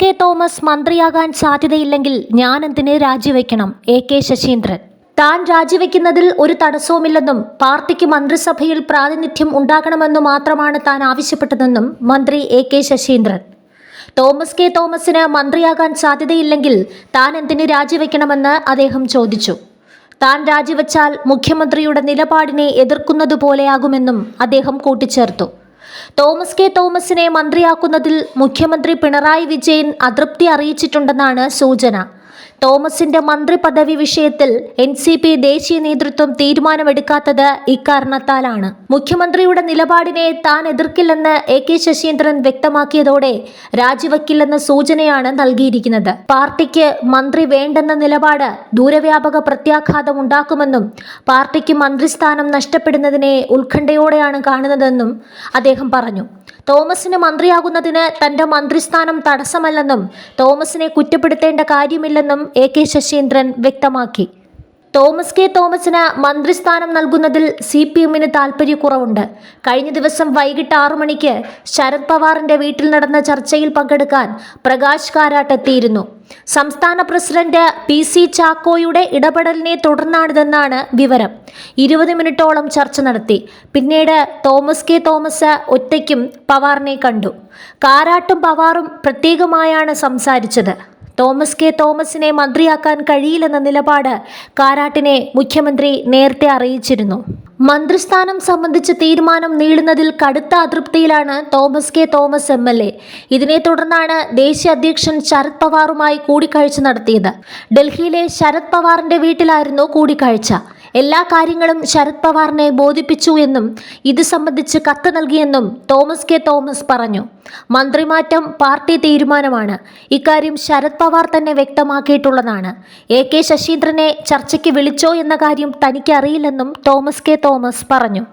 K Thomas മന്ത്രിയാകാൻ സാധ്യതയില്ലെങ്കിൽ ഞാൻ എന്തിനെ രാജിവെക്കണം? A K Saseendran. താൻ രാജിവെക്കുന്നതിൽ ഒരു തടസ്സവുമില്ലെന്നും പാർട്ടിക്ക് മന്ത്രിസഭയിൽ പ്രാതിനിധ്യം ഉണ്ടാകണമെന്നു മാത്രമാണ് താൻ ആവശ്യപ്പെട്ടതെന്നും മന്ത്രി A K Saseendran. Thomas K തോമസിന് മന്ത്രിയാകാൻ സാധ്യതയില്ലെങ്കിൽ താൻ എന്തിന് രാജിവെക്കണമെന്ന് അദ്ദേഹം ചോദിച്ചു. താൻ രാജിവെച്ചാൽ മുഖ്യമന്ത്രിയുടെ നിലപാടിനെ എതിർക്കുന്നതുപോലെയാകുമെന്നും അദ്ദേഹം കൂട്ടിച്ചേർത്തു. തോമസ് കെ തോമസിനെ മന്ത്രിയാക്കുന്നതിൽ മുഖ്യമന്ത്രി പിണറായി വിജയൻ അതൃപ്തി അറിയിച്ചിട്ടുണ്ടെന്നാണ് സൂചന. തോമസിന്റെ മന്ത്രി പദവി വിഷയത്തിൽ എൻ സി പി ദേശീയ നേതൃത്വം തീരുമാനമെടുക്കാത്തത് ഇക്കാരണത്താലാണ്. മുഖ്യമന്ത്രിയുടെ നിലപാടിനെ താൻ എതിർക്കില്ലെന്ന് എ കെ ശശീന്ദ്രൻ വ്യക്തമാക്കിയതോടെ രാജിവെക്കില്ലെന്ന സൂചനയാണ് നൽകിയിരിക്കുന്നത്. പാർട്ടിക്ക് മന്ത്രി വേണ്ടെന്ന നിലപാട് ദൂരവ്യാപക പ്രത്യാഘാതം ഉണ്ടാക്കുമെന്നും പാർട്ടിക്ക് മന്ത്രിസ്ഥാനം നഷ്ടപ്പെടുന്നതിനെ ഉത്കണ്ഠയോടെയാണ് കാണുന്നതെന്നും അദ്ദേഹം പറഞ്ഞു. തോമസിന് മന്ത്രിയാകുന്നതിന് തന്റെ മന്ത്രിസ്ഥാനം തടസ്സമല്ലെന്നും തോമസിനെ കുറ്റപ്പെടുത്തേണ്ട കാര്യമില്ലെന്നും എ കെ ശശീന്ദ്രൻ വ്യക്തമാക്കി. തോമസ് കെ തോമസിന് മന്ത്രിസ്ഥാനം നൽകുന്നതിൽ സി പി എമ്മിന് താൽപ്പര്യക്കുറവുണ്ട് കഴിഞ്ഞ ദിവസം വൈകിട്ട് ആറു മണിക്ക് ശരത് പവാറിന്റെ വീട്ടിൽ നടന്ന ചർച്ചയിൽ പങ്കെടുക്കാൻ പ്രകാശ് കാരാട്ട് എത്തിയിരുന്നു. സംസ്ഥാന പ്രസിഡന്റ് പി സി ചാക്കോയുടെ ഇടപെടലിനെ തുടർന്നാണിതെന്നാണ് വിവരം. ഇരുപത് മിനിറ്റോളം ചർച്ച നടത്തി. പിന്നീട് തോമസ് കെ തോമസ് ഒറ്റയ്ക്കും പവാറിനെ കണ്ടു. കാരാട്ടും പവാറും പ്രത്യേകമായാണ് സംസാരിച്ചത്. തോമസ് കെ തോമസിനെ മന്ത്രിയാക്കാൻ കഴിയില്ലെന്ന നിലപാട് കാരാട്ടിനെ മുഖ്യമന്ത്രി നേരത്തെ അറിയിച്ചിരുന്നു. മന്ത്രിസ്ഥാനം സംബന്ധിച്ച തീരുമാനം നീളുന്നതിൽ കടുത്ത അതൃപ്തിയിലാണ് Thomas K Thomas M L A. ഇതിനെ തുടർന്നാണ് ദേശീയ അധ്യക്ഷൻ ശരത് പവാറുമായി കൂടിക്കാഴ്ച നടത്തിയത്. ഡൽഹിയിലെ ശരത് പവാറിന്റെ വീട്ടിലായിരുന്നു കൂടിക്കാഴ്ച. എല്ലാ കാര്യങ്ങളും ശരത് പവാറിനെ ബോധിപ്പിച്ചു എന്നും ഇത് സംബന്ധിച്ച് കത്ത് നൽകിയെന്നും തോമസ് കെ തോമസ് പറഞ്ഞു. മന്ത്രിമാറ്റം പാർട്ടി തീരുമാനമാണ്. ഇക്കാര്യം ശരത് പവാർ തന്നെ വ്യക്തമാക്കിയിട്ടുള്ളതാണ്. എ കെ ശശീന്ദ്രനെ ചർച്ചയ്ക്ക് വിളിച്ചോ എന്ന കാര്യം തനിക്കറിയില്ലെന്നും തോമസ് കെ തോമസ് പറഞ്ഞു.